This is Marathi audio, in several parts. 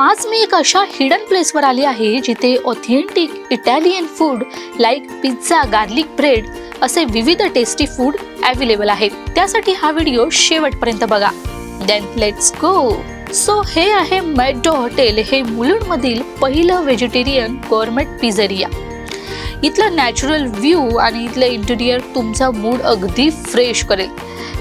आज मी एक अशा हिडन प्लेसवर आली आहे जिथे authentic Italian food like pizza garlic bread असे विविध टेस्टी फूड अवेलेबल आहेत. त्यासाठी हा व्हिडिओ शेवटपर्यंत बघा. देन लेट्स गो सो हे आहे मॅडो हॉटेल हे मुलुंडमधील पहिलं व्हेजिटेरियन गव्हर्मेंट पिझेरिया इथलं नॅचरल व्ह्यू आणि इथलं इंटिरियर तुमचा मूड अगदी फ्रेश करेल.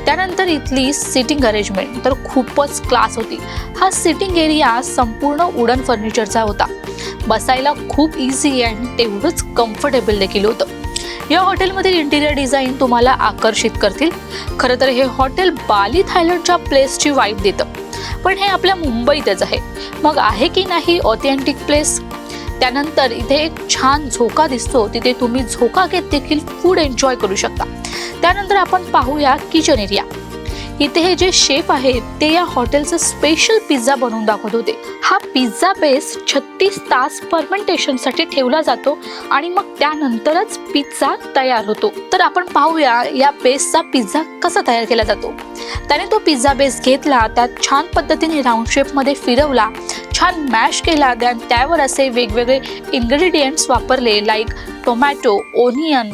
त्यानंतर इथली सिटिंग अरेंजमेंट तर खूपच क्लास होती. हा सिटिंग एरिया संपूर्ण वुडन फर्निचरचा होता. बसायला खूप इझी अँड तेवढंच कम्फर्टेबल देखील होतं. या हॉटेलमधील इंटिरियर डिझाईन तुम्हाला आकर्षित करतील. खरं तर हे हॉटेल बाली थायलंडच्या प्लेसची वाईफ देतं. पण हे आपल्या मुंबईतच आहे. मग आहे की नाही ऑथेंटिक प्लेस त्यानंतर इथे एक छान झोका दिसतो. तिथे तुम्ही झोका घेत देखील फूड एन्जॉय करू शकता. त्यानंतर आपण पाहूया किचन एरिया इथे हे जे शेफ आहेत ते या हॉटेलचं स्पेशल पिझ्झा बनवून दाखवत होते. हा पिझ्झा बेस छत्तीस तास फर्मेंटेशनसाठी ठेवला जातो आणि मग त्यानंतरच पिझ्झा तयार होतो. तर आपण पाहूया या बेसचा पिझ्झा कसा तयार केला जातो. त्याने तो पिझ्झा बेस घेतला त्यात छान पद्धतीने राऊंड शेपमध्ये फिरवला छान मॅश केला त्या त्यावर असे वेगवेगळे इन्ग्रेडियंट्स वापरले like tomato onion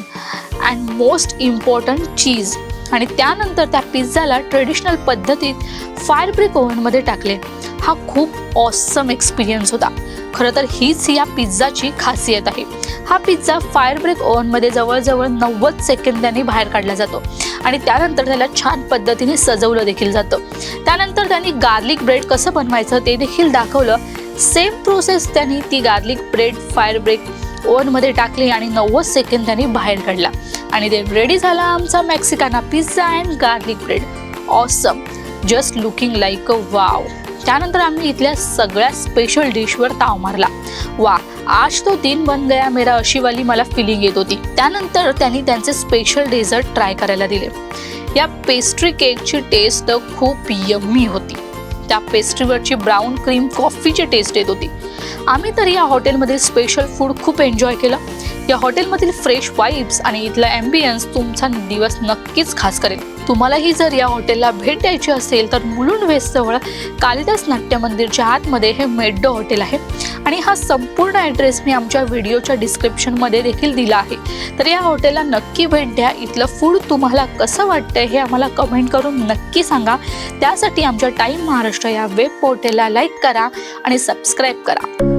and most important cheese आणि त्यानंतर त्या पिझ्झाला ट्रेडिशनल पद्धतीत फायर ब्रिक ओव्हनमध्ये टाकले. हा खूप ऑसम एक्सपिरियन्स होता. खरं तर हीच या पिझ्झाची खासियत आहे. हा पिझ्झा फायर ब्रेक ओव्हनमध्ये जवळजवळ नव्वद सेकंदांनी बाहेर काढला जातो आणि त्यानंतर त्याला छान पद्धतीने सजवलं देखील जातं. त्यानंतर त्यांनी गार्लिक ब्रेड कसं बनवायचं ते देखील दाखवलं. सेम प्रोसेस त्यांनी ती गार्लिक ब्रेड फायर ब्रेक ओव्हनमध्ये टाकली आणि नव्वद सेकंद त्यांनी बाहेर काढला. आणि देन रेडी झाला आमचा Mexicana pizza and garlic bread awesome just looking like a wow त्यानंतर आम्ही इथल्या सगळ्या स्पेशल डिशवर ताव मारला. वा आज तो दिन बन गया मेरा अशी वाली मला फिलिंग येत होती. त्यानंतर त्यांनी त्यांचे स्पेशल डेझर्ट ट्राय करायला दिले. या पेस्ट्री केकची टेस्ट खूप यम्मी होती. त्या पेस्ट्रीवरची ब्राऊन क्रीम कॉफीची टेस्ट येत होती. आम्ही तर या हॉटेलमधील स्पेशल फूड खूप एन्जॉय केलं. या हॉटेलमधील फ्रेश वाईब्स आणि इथला ॲम्बियन्स तुमचा दिवस नक्कीच खास करेल. तुम्हालाही जर या हॉटेलला भेट द्यायची असेल तर मुलुंड वेस्टजवळ कालिदास नाट्य मंदिरच्या आतमध्ये हे मेड्डो हॉटेल आहे. आणि हा संपूर्ण ॲड्रेस मी आमच्या व्हिडिओच्या डिस्क्रिप्शनमध्ये देखील दिला आहे. तर या हॉटेलला नक्की भेट द्या. इथलं फूड तुम्हाला कसं वाटतं हे आम्हाला कमेंट करून नक्की सांगा. त्यासाठी आमच्या टाईम महाराष्ट्र या वेब पोर्टलला लाईक करा आणि सबस्क्राईब करा.